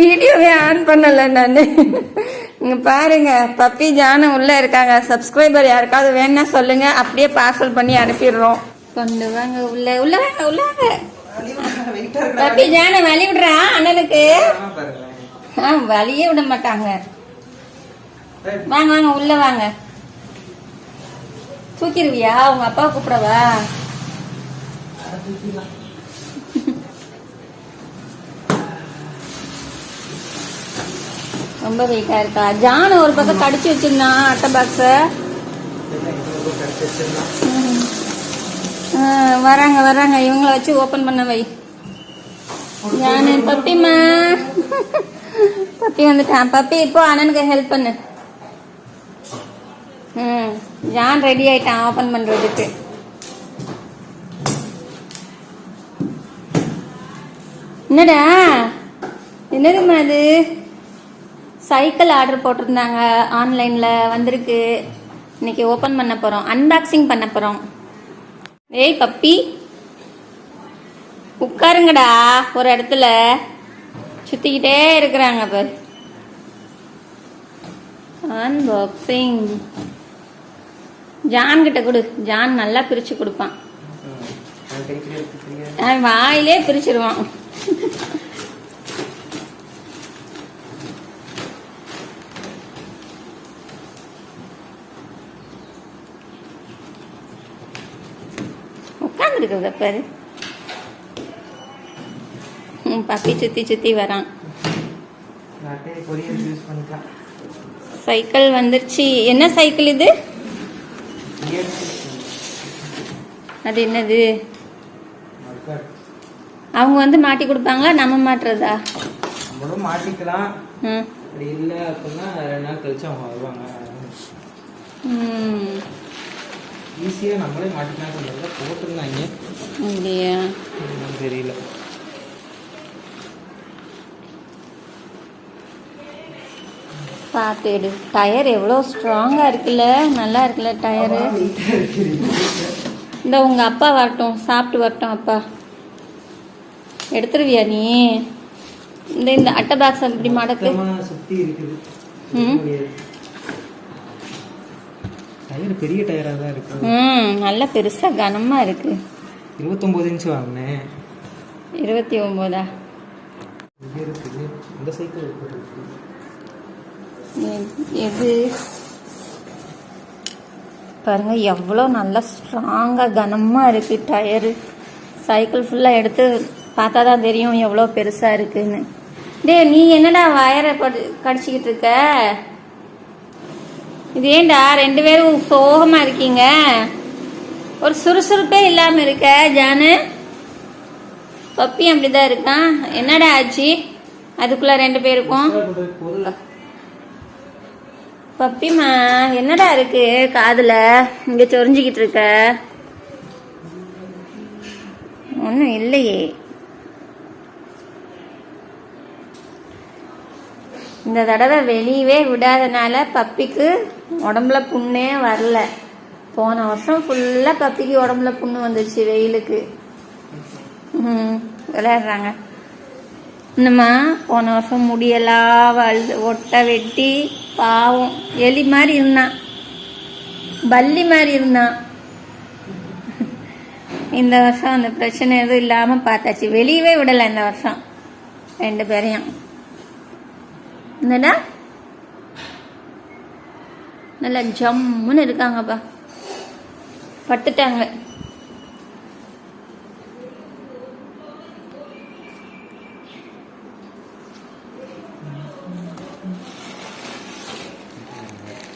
வீடியோவே ஆன் பண்ணல நான். இங்க பாருங்க பப்பி ஜானம் உள்ள இருக்காங்க. சப்ஸ்கிரைபர் யாருக்காவது வேணா சொல்லுங்க. அப்படியே பார்சல் பண்ணி அனுப்பிடுறோம். கொண்டு வாங்க உள்ள உள்ள வாங்க உள்ள வாங்க. பப்பி ஜான வழி விடுறா அண்ணனுக்கு? ஆ வழியே விட மாட்டாங்க. வாங்க வாங்க உள்ள வாங்க. தூக்கிடுவியா? உங்க அப்பா கூப்பிடவா? ரொம்ப வெயிட்டா இருக்கா? ஜான ஒரு பக்கம் கடிச்சு வச்சிருந்தான் அட்டை பாக்ஸ வராங்க வராங்க இவங்கள வச்சு ஓபன் பண்ண வை. ஜானு பப்பிமா பப்பி வந்துட்டான். பப்பி இப்போ அண்ணனுக்கு ஹெல்ப் பண்ணு. ம் ஜான் ரெடி ஆயிட்டான் ஓபன் பண்றதுக்கு. என்னடா? என்னதுமா அது? சைக்கிள் ஆர்டர் போட்டிருந்தாங்க ஆன்லைனில் வந்திருக்கு. இன்னைக்கு ஓப்பன் பண்ண போகிறோம் அன்பாக்சிங் பண்ண போகிறோம் ஏய் பப்பி. உட்காருங்கடா ஒரு இடத்துல. சுற்றிக்கிட்டே இருக்கிறாங்க பாரு. அன்பாக்சிங் ஜான் கிட்ட கொடு. ஜான் நல்லா பிரிச்சு கொடுப்பான். வாயிலே பிரிச்சிருவான். உட்காந்துருக்குறத பாரு. பப்பி சுத்தி சுத்தி வரான். சைக்கிள் வந்துருச்சு. என்ன சைக்கிள் இது? அது என்னது? அவங்க வந்து மாட்டி கொடுப்பாங்களா? நம்ம மாட்டுறதா? நம்மளும் மாட்டிக்கலாம். அப்படி இல்லை அப்படின்னா ரெண்டு நாள் கழிச்சு அவங்க வருவாங்க. ஈஸியாக நம்மளே மாட்டிக்கலாம் போட்டிருந்தாங்க. அப்படியா? என்னன்னு தெரியல. பார்த்து எடு. டயர் எவ்வளோ ஸ்ட்ராங்காக இருக்குல்ல? நல்லா இருக்குல்ல டயரு? இந்த உங்கள் அப்பா வரட்டும். சாப்பிட்டு வரட்டும் அப்பா. எடுத்துருவியா நீ? இந்த இந்த அட்டை பாக்ஸ் அப்படி மடக்கு. ம். டயர் பெரிய டயராக தான் இருக்கு. ம் நல்ல பெருசாக கனமாக இருக்கு. இருபத்தொம்போது இன்ச்சு வாங்கினேன். இருபத்தி ஒம்போதா இருக்குது. இந்த சைக்கிள் இருக்குது எது? பாருங்க எவ்வளோ நல்லா ஸ்ட்ராங்காக கனமாக இருக்கு டயரு. சைக்கிள் ஃபுல்லாக எடுத்து பார்த்தா தான் தெரியும் எவ்வளோ பெருசாக இருக்குன்னு. டேய் நீ என்னடா வயரை கடிச்சிக்கிட்டு இருக்க? இது ஏன்டா ரெண்டு பேரும் சோகமாக இருக்கீங்க? ஒரு சுறுசுறுப்பே இல்லாமல் இருக்க ஜானு. பப்பி அப்படிதான் இருக்கான். என்னடா ஆச்சு? அதுக்குள்ள ரெண்டு பேருக்கும். பப்பிமா என்னடா இருக்கு? காதுல இங்க சொரிஞ்சுக்கிட்டு இருக்க. ஒன்றும் இல்லையே. இந்த தடவை வெளியவே விடாதனால பப்பிக்கு உடம்புல புண்ணே வரல. போன வருஷம் ஃபுல்லாக பப்பிக்கு உடம்புல புண்ணு வந்துச்சு வெயிலுக்கு. ம் விளையாடுறாங்க. இன்னும்மா போன வருஷம் முடியெல்லாம் வழுது ஒட்டை வெட்டி பாவம். எலி மாதிரி இருந்தான் பல்லி மாதிரி இருந்தான் இந்த வருஷம் அந்த பிரச்சனை எதுவும் இல்லாமல் பார்த்தாச்சு. வெளியவே விடலை இந்த வருஷம். ரெண்டு பேரையும். என்னடா? நல்லா ஜம்முன்னு இருக்காங்கப்பா. பட்டுட்டாங்க.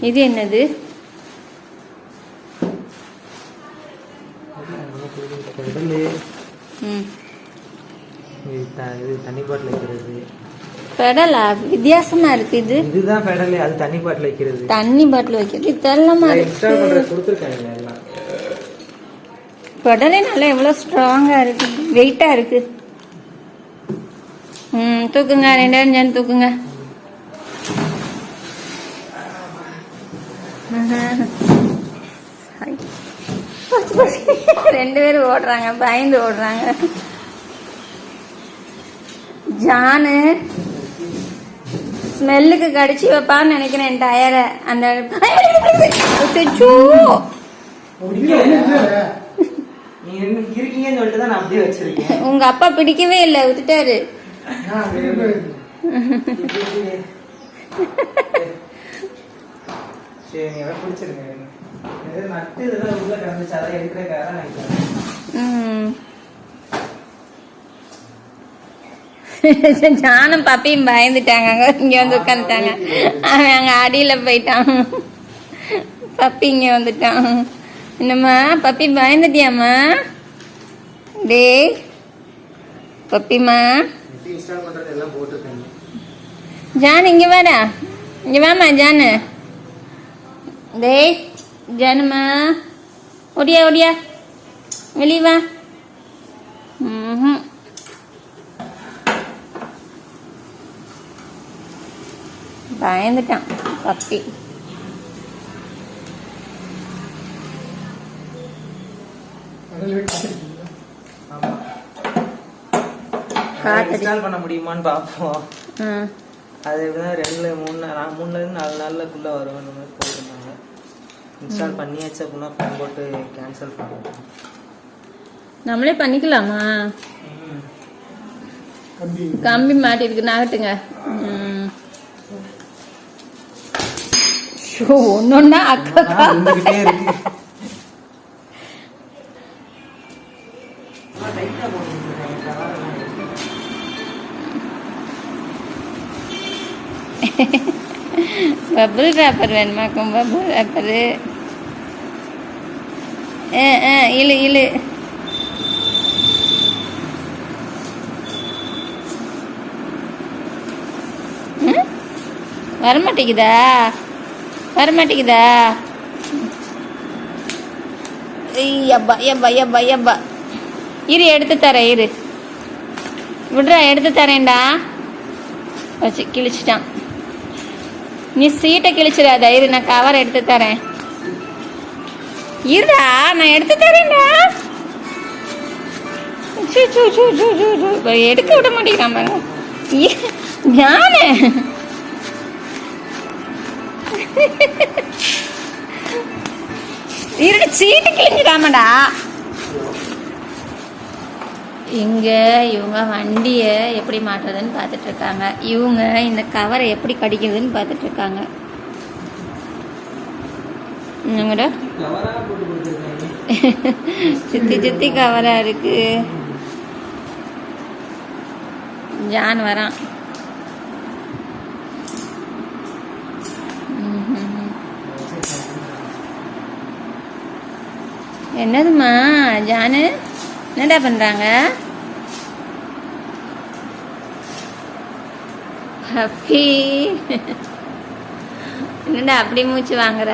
இது என்னது கடல் ம் இது த- இது தண்ணி பாட்டில் வைக்கிறது பெடலா வித்தியாசமா இருக்கு இது. இதுதான் பெடல் அது தண்ணி பாட்டில் வைக்கிறது. தண்ணி பாட்டில் வைக்கிறது. இன்ஸ்டால் இருக்கு பெடலே நல்லா எவ்வளோ ஸ்ட்ராங்கா இருக்கு. வெயிட்டா இருக்கு. ம் தூக்குங்க ரெண்டு பேரும் சேர்ந்து தூக்குங்க. ரெண்டு பேரும் ஓடுறாங்க பயந்து ஓடுறாங்க. ஜானு. ஸ்மெல்லுக்கு கடிச்சு வைப்பான்னு நினைக்கிறேன் டயரை. அந்த உங்க அப்பா பிடிக்கவே இல்லை விட்டுட்டாரு பிடிச்சிருங்க இது நட்டு இதெல்லாம் உள்ள கிடந்துச்சு அதான் எடுக்கிறக்காக நினைக்கிறேன் ம். நானும் பப்பியும் பயந்துட்டாங்க. அங்க இங்க வந்து உட்காந்துட்டாங்க. அவன் அங்க அடியில போயிட்டான். பப்பி இங்க வந்துட்டான். என்னம்மா பப்பி பயந்துட்டியாம்மா? டேய் பப்பிம்மா. ஜான் இங்க வாடா. இங்க வாமா ஜானு. டேய் ஜானுமா ஒடியா ஒடியா வெளியே வா. ம்ஹும். பயந்துட்டான் பப்பி. ஆமா காத்தடி இன்ஸ்டால் பண்ண முடியுமான்னு பார்ப்போம். ம். அது எப்படிதான் ரெண்டுல மூணு நாள் மூணுல இருந்து நாலு நாளுக்குள்ள வரும். அந்த மாதிரி போட்டிருந்தாங்க. இன்ஸ்டால் பண்ணியாச்சு அப்படின்னா ஃபோன் போட்டு கேன்சல் பண்ணுவோம். நம்மளே பண்ணிக்கலாமா? கம்பி மாட்டிருக்கு நகட்டுங்க. ம் ஒன்னொன்னா அக்கா இருந்துகிட்டே இருக்கு ஆ, tight ஆ போட்டுருக்கேன். cover எல்லாம் இருக்கு. பபுள் ரேப்பர் வேணுமாக்கும் பபுள் ரேப்பரு ஆ ஆ இழு இழு? வரமாட்டேங்குதா வரமாட்டேங்குதா? ஐய், அப்பா எப்பா எப்பா எப்பா இரு எடுத்து தரேன் இரு. விட்றா எடுத்து தரேன்டா. வச்சு கிழிச்சிட்டான். நீ சீட்டை கிழிச்சிடாத. இரு நான் கவர் எடுத்து தரேன். இருடா நான் எடுத்து தரேன்டா. எடுக்க விட மாட்டேங்கிறான் பாருங்க ஞானே. இருட சீட்டு கிழிஞ்சிடாமடா இங்க இவங்க வண்டியை எப்படி மாட்டுறதுன்னு பார்த்துட்ருக்காங்க. இவங்க இந்த கவரை எப்படி கடிக்கிறதுன்னு பார்த்துட்டு இருக்காங்க என்னங்கடா? சுத்தி சுத்தி கவரா இருக்கு. ஜான் வரான். என்னதும்மா ஜானு? என்னடா பண்றாங்க? ஹப்பி. என்னடா அப்படி மூச்சு வாங்குற?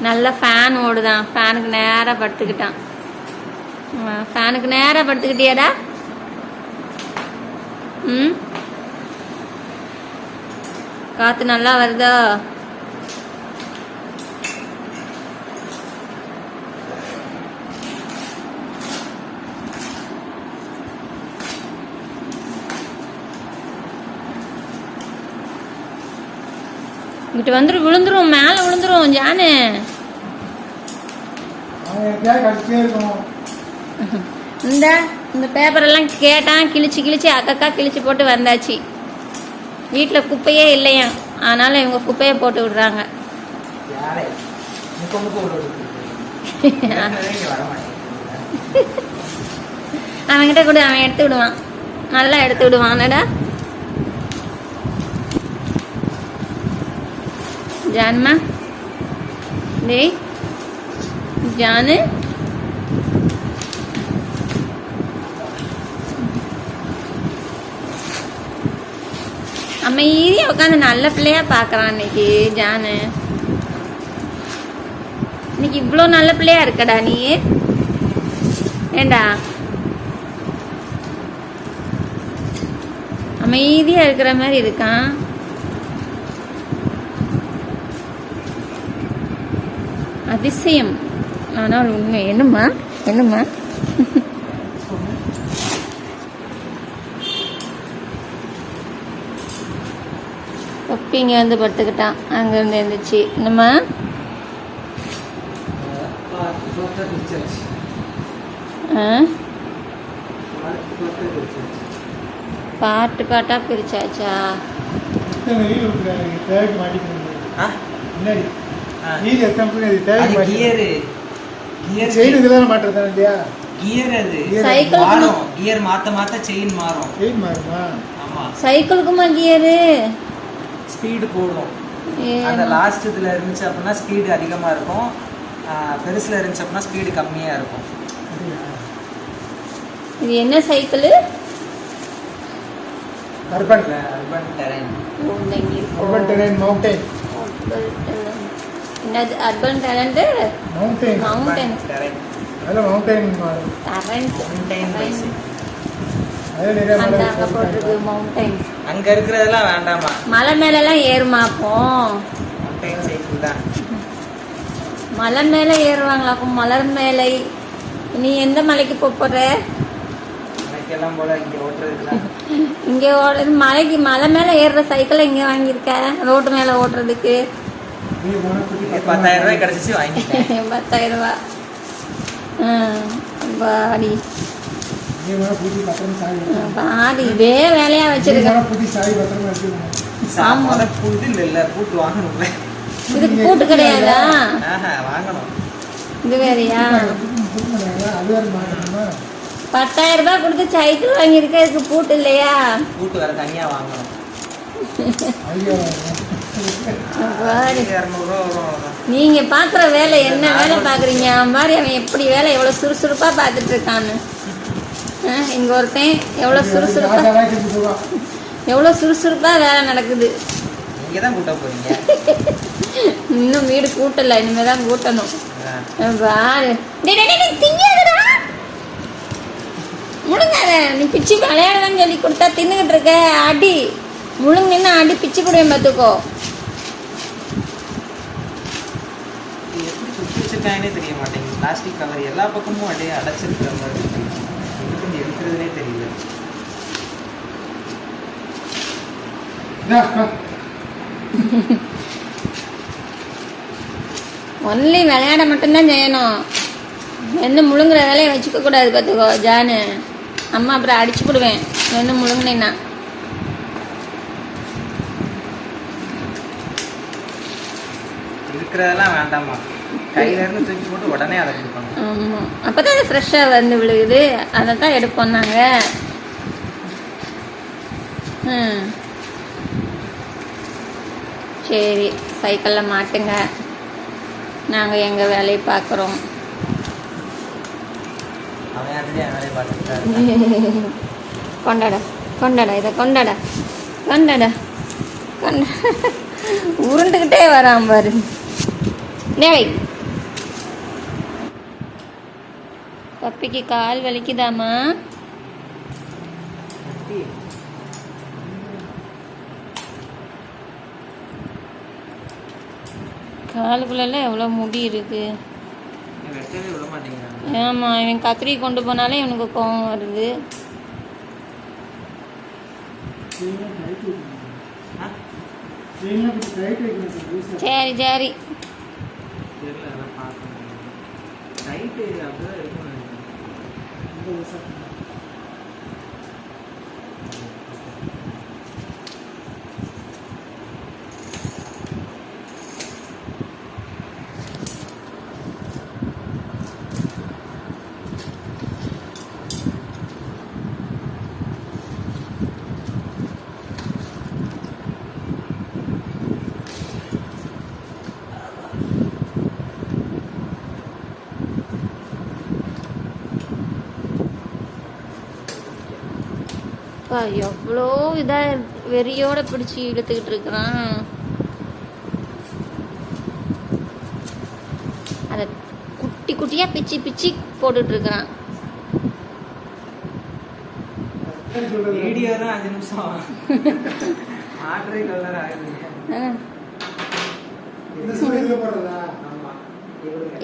நல்ல ஃபேன் ஓடுதான். ஃபேனுக்கு நேராக படுத்துக்கிட்டான். ஃபேனுக்கு நேராக படுத்துக்கிட்டியாடா? ம்? காற்று நல்லா வருதோ? இங்கிட்டு வந்துடும் விழுந்துரும் மேலே விழுந்துரும் ஜானு. இந்த இந்த பேப்பரெல்லாம் கேட்டான் கிழிச்சு கிழிச்சு அக்கக்கா கிழிச்சு போட்டு வந்தாச்சு. வீட்டில் குப்பையே இல்லையா? அதனால இவங்க குப்பையை போட்டு விடுறாங்க. அவன்கிட்ட கூட அவன் எடுத்து விடுவான். நல்லா எடுத்து விடுவான்டா ஜான்மா டேய் ஜானு அமைதியாக உட்காந்து நல்ல பிள்ளையா பார்க்குறான் இன்னைக்கு ஜானு இன்னைக்கு இவ்வளோ நல்ல பிள்ளையா இருக்கடா நீ ஏண்டா அமைதியாக இருக்கிற மாதிரி இருக்கான் அதிசயம். ஆனால் உண்மை. என்னம்மா? என்னம்மா? ஒப்பிங்க வந்து படுத்துக்கிட்டான். அங்கேருந்து எழுந்துச்சு. என்னம்மா? பாட்டு பாட்டா பிரிச்சாச்சா? வீடு எத்தனை அது மாட்டிக்கணும் கியரு கியர் செயின் இதெல்லாம் மாட்டுறதா இல்லையா? கியர் அது. சைக்கிள் மாறும். கியர் மாத்த மாத்த செயின் மாறும். செயின் மாறுமா? ஆமா. சைக்கிளுக்குமா கியரு ஸ்பீடு போடும் அந்த லாஸ்ட் இதுல இருந்துச்சு அப்படின்னா ஸ்பீடு அதிகமா இருக்கும். பெருசுல இருந்துச்சு அப்படின்னா ஸ்பீடு கம்மியா இருக்கும். இது என்ன cycle urban urban terrain urban terrain mountain என்னது அர்பன் டேலண்ட்டு மவுண்டைன் மவுண்டன் அதில் மவுண்டைன் மலை போட்டிருக்கு மவுண்டைன் அங்க இருக்கிறதெல்லாம் வேண்டாமா மலை மேலெல்லாம் ஏறுமா அப்போ? மவுண்டைன் சைக்கிள் தான் மலை மேலே ஏறுவாங்களா அப்போ மலர் மேலே. நீ எந்த மலைக்கு போக போற? இங்கே ஓடுறது மலைக்கு மலை மேலே ஏறுற சைக்கிளை இங்கே வாங்கியிருக்க? ரோட்டு மேலே ஓட்டுறதுக்கு. பத்தாயிரம் ரூபாய் கிடைச்சிச்சு வாங்கிட்டேன் பத்தாயிரம் ரூபா பாடி. பாடி இதே வேலையா நீ வச்சிருக்க போனால் புத்தி சாவி பத்திரமா எடுத்துக்கணும் சாமான புது இல்ல இல்ல பூட்டு வாங்கணும்ல இதுக்கு பூட்டு கிடையாதா வாங்கணும் இது வேறயா பத்தாயிரம் ரூபாய் கொடுத்து சைக்கிள் வாங்கியிருக்க இதுக்கு பூட்டு இல்லையா பூட்டு வேற தனியா வாங்கணும் நீங்க பாக்குற வேலை என்ன? வேலை பாக்குறீங்க? அவன் மாதிரி அவன் எப்படி வேலை? எவ்வளவு சுறுசுறுப்பா பார்த்துட்டு இருக்கான்னு. இங்க ஒருத்தன் எவ்வளவு சுறுசுறுப்பா எவ்வளவு சுறுசுறுப்பா வேலை நடக்குது. நீங்க தான் கூட்ட போறீங்க? இன்னும் வீடு கூட்டல இனிமே தான் கூட்டணும். பாரு. திங்காதடா. முழுங்காத. நீ பிச்சு விளையாடலாம் சொல்லி கொடுத்தா தின்னுகிட்டு இருக்க. அடி. முழுங்கினா அடி பிச்சு போடுவேன் பார்த்துக்கோ இது எப்படி சுத்தி வச்சிருக்காங்கன்னே தெரிய மாட்டேங்குது. பிளாஸ்டிக் கவர் எல்லா பக்கமும் அப்படியே அடைச்சிருக்கிற மாதிரி இருக்கு. இருந்து எடுக்கிறதுனே தெரியல. ஒன்லி விளையாட மட்டும்தான் செய்யணும். எந்த முழுங்குற வேலையை வச்சுக்க கூடாது பார்த்துக்கோ ஜானு. அம்மா அப்புறம் அடிச்சு போடுவேன். என்ன முழுங்கினேன்னா. இருக்கிறதெல்லாம் வேண்டாமா கையில இருந்து தூக்கி போட்டு உடனே அதை கொடுப்பாங்க. ஆமாம் அப்போ தான் அது ஃப்ரெஷ்ஷாக வந்து விழுகுது. அதை தான் எடுப்போம் நாங்கள் ம். சரி சைக்கிளில் மாட்டுங்க. நாங்கள் எங்கள் வேலையை பார்க்குறோம். கொண்டாட கொண்டாட இதை கொண்டாட கொண்டாட கொண்டா உருண்டுக்கிட்டே வரான் பாரு. டேய் பப்பிக்கு கால் வலிக்குதாம்மா? காலுக்குள்ளெல்லாம் எவ்வளோ முடி இருக்கு? ஆமாம் இவன் கத்திரி கொண்டு போனாலே இவனுக்கு கோவம் வருது. சார். சரி. சரி தெரியல அதான் எவ்வளோ இதாக வெறியோட பிடிச்சி இழுத்துக்கிட்டு இருக்கிறான். அதை குட்டி குட்டியாக பிச்சு பிச்சு போட்டுட்டு இருக்கிறான்.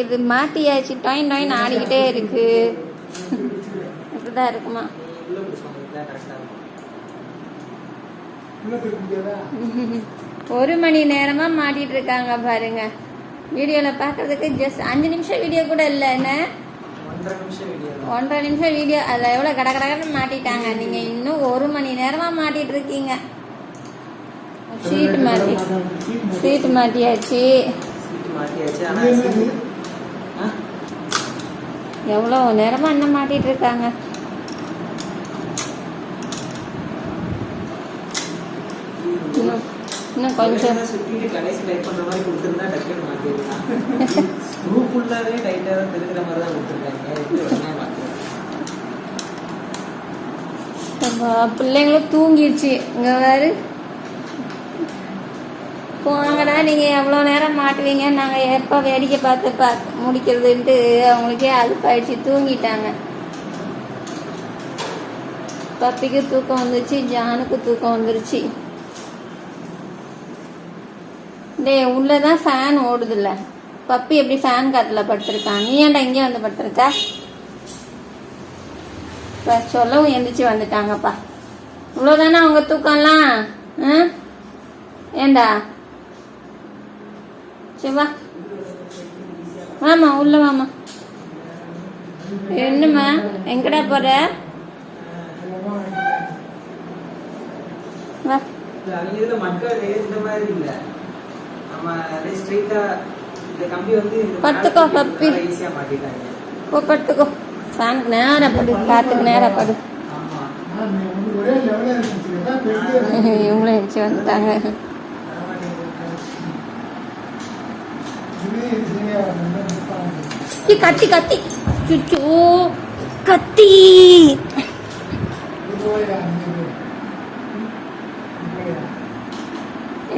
இது மாட்டியாச்சு டாயின் டாயின் ஆடிக்கிட்டே இருக்கு. இப்படிதான் இருக்குமா நீ உள்ள பிடிச்சவங்களுக்கு தான் கரெக்டாக இருக்கும் உள்ள திருப்ப முடியாதா ஒரு மணி நேரமா மாட்டிட்டு இருக்காங்க பாருங்க. வீடியோல பாக்குறதுக்கு ஜஸ்ட் அஞ்சு நிமிஷம் வீடியோ கூட இல்லை என்ன? ஒன்றரை நிமிஷம் வீடியோ அதில் எவ்வளோ கட கடன்னு மாட்டிட்டாங்க. நீங்க இன்னும் ஒரு மணி நேரமா மாட்டிட்டு இருக்கீங்க. ஷீட் மாட்டி சீட் மாட்டியாச்சு. எவ்வளோ நேரமா இன்னும் மாட்டிட்டு இருக்காங்க. இன்னும் கொஞ்சம். கடைசி டைப் மாதிரி கொடுத்துருந்தா ஸ்க்ரூ தான் மாதிரி தான் கொடுத்துருக்காங்க. பிள்ளைங்களும் தூங்கிடுச்சு. இங்க வேறு போங்கடா நீங்க எவ்வளோ நேரம் மாட்டுவீங்க நாங்க எப்போ வேடிக்கை பார்த்து பார்த்து முடிக்கிறதுன்ட்டு அவங்களுக்கே அலுப்பாயிடுச்சு. தூங்கிட்டாங்க. பப்பிக்கு தூக்கம் வந்துச்சு ஜானுக்கு தூக்கம் வந்துருச்சு. டேய் உள்ளதான் ஃபேன் ஓடுதுல்ல. பப்பி எப்படி ஃபேன் காத்துல படுத்திருக்கான்? நீ ஏன்டா இங்கே வந்து படுத்திருக்க? சொல்லவும் எந்திரிச்சு வந்துட்டாங்கப்பா. இவ்வளோதானே அவங்க தூக்கம்லாம்? ஆ ஏண்டா சரி வா. வாமா உள்ள வாமா என்னம்மா எங்கடா போற? வா. பத்துக்கோ, பப்பி. போ படுத்துக்கோ ஃபேனுக்கு நேரம் படு காத்துக்கு நேரம் படு. இவங்களும் எந்திரிச்சு வந்துட்டாங்க. கத்தி கத்தி. சுச்சோ கத்தி இது போயா இது போயா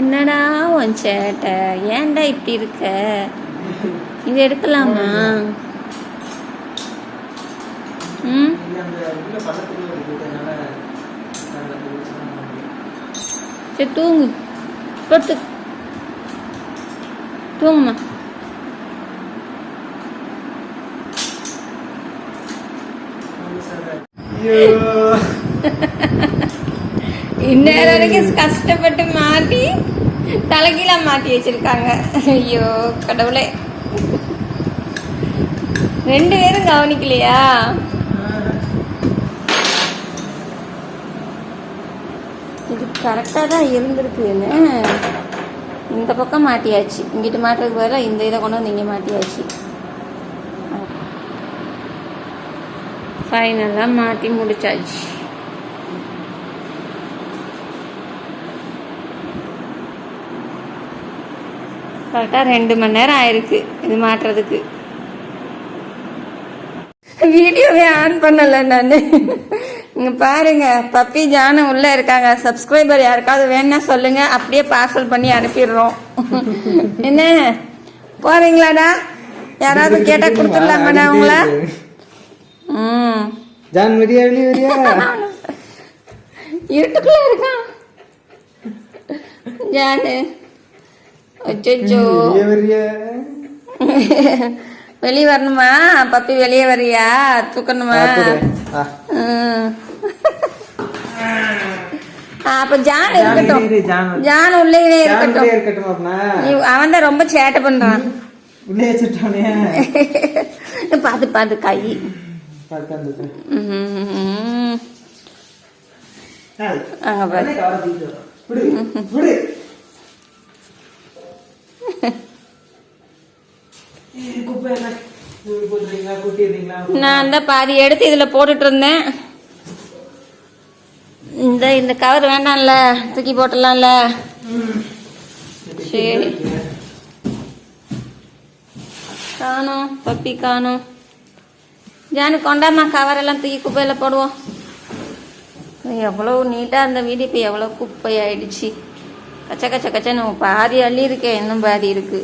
என்னடா உன் சேட்டை? ஏன்டா இப்படி இருக்க? இது எடுக்கலாமா? ம்? சரி தூங்கு. படுத்து. தூங்குமா இந்நேரம் வரைக்கும் கஷ்டப்பட்டு மாட்டி. தலைகீழா மாட்டி வச்சிருக்காங்க. ஐயோ கடவுளே. ரெண்டு பேரும் கவனிக்கலையா? இது கரெக்டாக தான் இருந்திருக்குன்னு இந்த பக்கம் மாட்டியாச்சு. இங்கிட்டு மாட்டுறதுக்கு பதிலாக இந்த இதை கொண்டு வந்து இங்கே மாட்டியாச்சு. ஃபைனலாக மாட்டி முடிச்சாச்சு. கரெக்டாக ரெண்டு மணி நேரம் ஆயிருக்கு இது மாட்டுறதுக்கு. வீடியோவே ஆன் பண்ணல நான். இங்க பாருங்க பப்பி ஜானும் உள்ள இருக்காங்க. சப்ஸ்கிரைபர் யாருக்காவது வேணா சொல்லுங்க. அப்படியே பார்சல் பண்ணி அனுப்பிடுறோம். என்ன? போறீங்களாடா? யாராவது கேட்டா கொடுத்துடலாமாடா உங்கள? ம். ஜான் வரியா வெளியே வரியா இருட்டுக்குள்ள இருக்கான் ஜானு. அச்சோ வெளியே வரணுமா? பப்பி வெளியே வரியா? தூக்கணுமா? அப்ப ஜான் இருக்கட்டும். இரு, ஜான். உள்ளே இருக்கட்டும். அவன் தான் ரொம்ப சேட்டை பண்றான். உள்ளே வச்சுட்டானே. கை. பார்த்து அந்த ம்ஹும். அங்க பாரு. நான் தான் பாதி எடுத்து இதுல போட்டுட்டு இருந்தேன் இந்த இந்த கவர் வேண்டாம்ல தூக்கி போட்டுடலாம்ல. சரி. காணும் பப்பி காணும். ஜானு கொண்டாமா கவர் எல்லாம் தூக்கி குப்பையில் போடுவோம். எவ்வளோ நீட்டாக இருந்த வீடு இப்போ எவ்வளோ குப்பை ஆயிடுச்சு கச்ச கச்ச கச்சன்னு பாதி அள்ளி இருக்கேன் இன்னும் பாதி இருக்குது